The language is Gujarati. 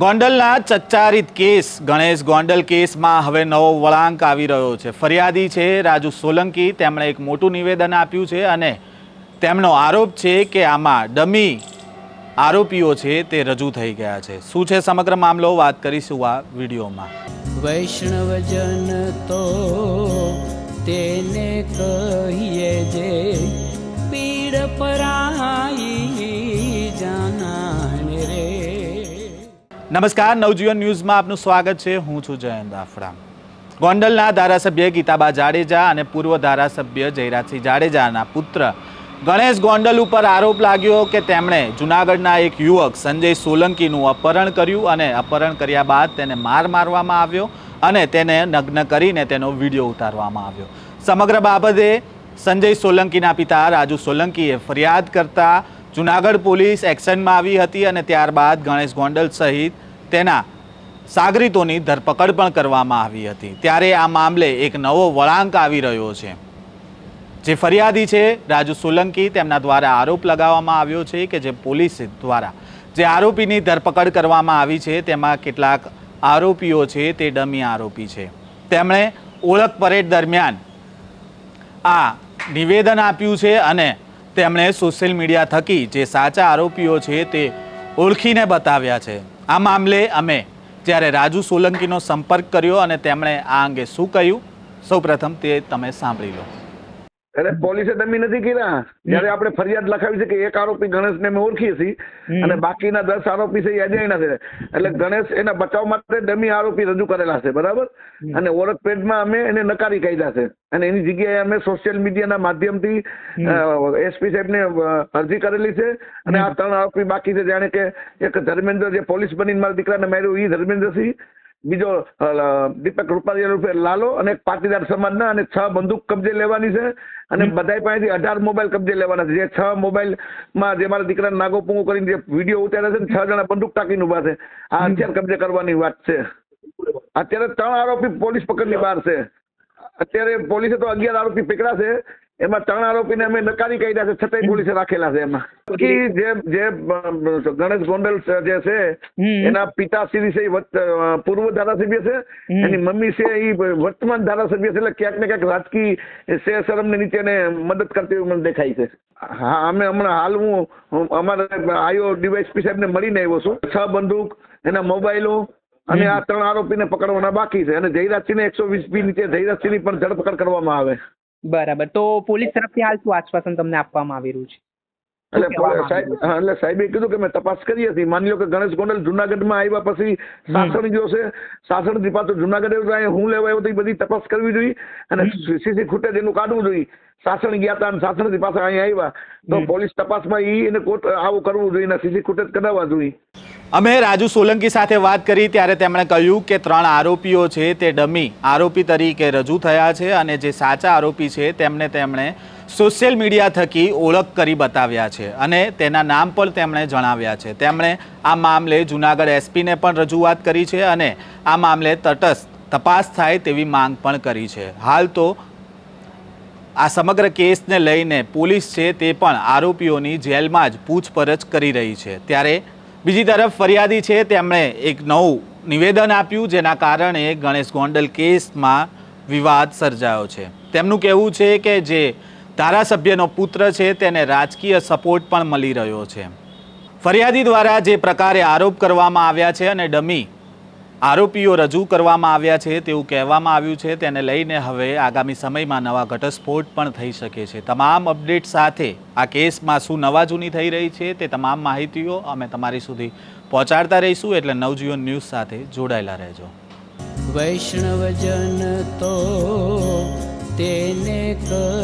ગોંડલના ચચ્ચારિત કેસ. ગણેશ ગોંડલ કેસમાં હવે નવો વળાંક આવી રહ્યો છે. ફરિયાદી છે રાજુ સોલંકી. તેમણે એક મોટું નિવેદન આપ્યું છે અને તેમનો આરોપ છે કે આમાં ડમી આરોપીઓ છે તે રજૂ થઈ ગયા છે. શું છે સમગ્ર મામલો? વાત કરીશું આ વિડીયોમાં. વૈષ્ણવજન તો તેને કહીએ જે પીડ પરાઈ નમસ્કાર, નવજીવન ન્યૂઝમાં આપનું સ્વાગત છે. હું છું જયંત દાફડા ગોંડલના ધારાસભ્ય ગીતાબા જાડેજા અને પૂર્વ ધારાસભ્ય જયરાજસિંહ જાડેજાના પુત્ર ગણેશ ગોંડલ ઉપર આરોપ લાગ્યો કે તેમણે જુનાગઢના એક યુવક સંજય સોલંકીનું અપહરણ કર્યું અને અપહરણ કર્યા બાદ તેને માર મારવામાં આવ્યો અને તેને નગ્ન કરીને તેનો વીડિયો ઉતારવામાં આવ્યો. સમગ્ર બાબતે સંજય સોલંકીના પિતા રાજુ સોલંકીએ ફરિયાદ કરતા જુનાગઢ પોલીસ એક્શનમાં આવી હતી અને ત્યારબાદ ગણેશ ગોંડલ સહિત તેના સાગરીતોની ધરપકડ પણ કરવામાં આવી હતી. ત્યારે આ મામલે એક નવો વળાંક આવી રહ્યો છે. જે ફરિયાદી છે, રાજુ સોલંકી, તેમના દ્વારા આરોપ લગાવવામાં આવ્યો છે કે જે પોલીસ દ્વારા જે આરોપીની ધરપકડ કરવામાં આવી છે, તેમાં કેટલાક આરોપીઓ છે, તે ડમી આરોપી છે. તેમણે ઓળખ પરેડ દરમિયાન આ નિવેદન આપ્યું છે અને તેમણે સોશિયલ મીડિયા થકી જે સાચા આરોપીઓ છે તે ઓળખીને બતાવ્યા છે. આ મામલે અમે જ્યારે રાજુ સોલંકીનો સંપર્ક કર્યો અને તેમણે આ અંગે શું કહ્યું? સૌપ્રથમ તે તમે સાંભળી લો. અરે પોલીસે ડમી નથી કર્યા જયારે આપણે ફરિયાદ લખાવી છે કે એક આરોપી ગણેશને અમે ઓળખીએ છીએ અને બાકીના દસ આરોપી છે એ અજાણ્યા છે. એટલે ગણેશ એના બચાવ માટે ડમી આરોપી રજૂ કરેલા છે બરાબર? અને ઓળખ પેડમાં અમે એને નકારી કાઢ્યા છે. અને એની જગ્યાએ અમે સોશિયલ મીડિયાના માધ્યમથી એસપી સાહેબને અરજી કરેલી છે. અને આ ત્રણ આરોપી બાકી છે. જાણે કે એક ધર્મેન્દ્ર જે પોલીસ બનીને મારા દીકરાને માર્યું એ ધર્મેન્દ્રસિંહ. બીજો દીપક રૂપારિયા રૂપે લાલો અને પાટીદાર સમાજના અને છ બંદૂક કબજે લેવાની છે અને બધાય પાસેથી અઢાર મોબાઈલ કબજે લેવાના છે. જે છ મોબાઈલમાં જે મારા દીકરા નાગો પૂંગો કરીને જે વીડિયો ઉતાર્યા છે છ જણા બંદૂક ટાંકીને ઊભા છે. આ હથિયાર કબજે કરવાની વાત છે. અત્યારે ત્રણ આરોપી પોલીસ પકડની બહાર છે. અત્યારે પોલીસે તો અગિયાર આરોપી પકડ્યા છે. એમાં ત્રણ આરોપીને અમે નકારી કાઢ્યા છે છતાંય પોલીસે રાખેલા છે એમાં. બાકી જે જે ગણેશ ગોંડલ જે છે એના પિતાશ્રી છે એ પૂર્વ ધારાસભ્ય છે એની મમ્મી છે એ વર્તમાન ધારાસભ્ય છે એટલે ક્યાંક ને ક્યાંક રાજકીય શે શરમને નીચે મદદ કરતી હોય મને દેખાય છે. હા અમે હમણાં હાલ હું હું અમારે આયો ડીવાયસપી સાહેબને મળીને આવ્યો છું. છ બંદૂક એના મોબાઈલો અને આ ત્રણ આરોપીને પકડવાના બાકી છે. અને જયરાજસિંહ એકસો વીસ બી નીચે જયરાજસિંહની પણ ધરપકડ કરવામાં આવે. બરાબર. તો પોલીસ તરફથી હાલ શું આશ્વાસન તમને આપવામાં આવી રહ્યું છે? એટલે સાહેબ એટલે સાહેબે કીધું કે મેં તપાસ કરી હતી. માની લો કે ગણેશ ગોંડલ જુનાગઢમાં આવ્યા પછી સાસણ ગયો છે. સાસણથી પાછું જુનાગઢ આવ્યો હું લેવા આવ્યો તો એ બધી તપાસ કરવી જોઈએ અને સીસી ખૂટે એનું કાઢવું જોઈએ. સાસણ ગયા હતા અને સાસણથી પાછા અહીંયા આવ્યા. તો પોલીસ તપાસમાં ઈ એને કોર્ટ આવું કરવું જોઈએ સીસી ખૂટે કઢાવવા જોઈએ. અમે રાજુ સોલંકી સાથે વાત કરી ત્યારે તેમણે કહ્યું કે ત્રણ આરોપીઓ છે તે ડમી. આરોપી તરીકે રજૂ થયા છે અને જે સાચા આરોપી છે તેમને તેમણે સોશિયલ મીડિયા થકી ઓળખ કરી બતાવ્યા છે અને તેના નામ પણ તેમણે જણાવ્યા છે. તેમણે આ મામલે જુનાગઢ એસપીને પણ રજૂઆત કરી છે અને આ મામલે તટસ્થ તપાસ થાય તેવી માંગ પણ કરી છે. હાલ તો આ સમગ્ર કેસને લઈને પોલીસ છે તે પણ આરોપીઓની જેલમાં જ પૂછપરછ કરી રહી છે. ત્યારે બીજી તરફ ફરિયાદી છે તેમણે એક નવું નિવેદન આપ્યું જેના કારણે ગણેશ ગોંડલ કેસમાં વિવાદ સર્જાયો છે. તેમનું કહેવું છે કે જે ધારાસભ્યનો પુત્ર છે તેને રાજકીય સપોર્ટ પણ મળી રહ્યો છે. ફરિયાદી દ્વારા જે પ્રકારે આરોપ કરવામાં આવ્યા છે અને ડમી આરોપીઓ રજૂ કરવામાં આવ્યા છે તેવું કહેવામાં આવ્યું છે. તેને લઈને હવે આગામી સમયમાં નવા ઘટસ્ફોટ પણ થઈ શકે છે. તમામ અપડેટ સાથે આ કેસમાં શું નવા જૂની થઈ રહી છે તે તમામ માહિતીઓ અમે તમારી સુધી પહોંચાડતા રહીશું. એટલે નવજીવન ન્યૂઝ સાથે જોડાયેલા રહેજો. વૈષ્ણવજન તો તેને કહીએ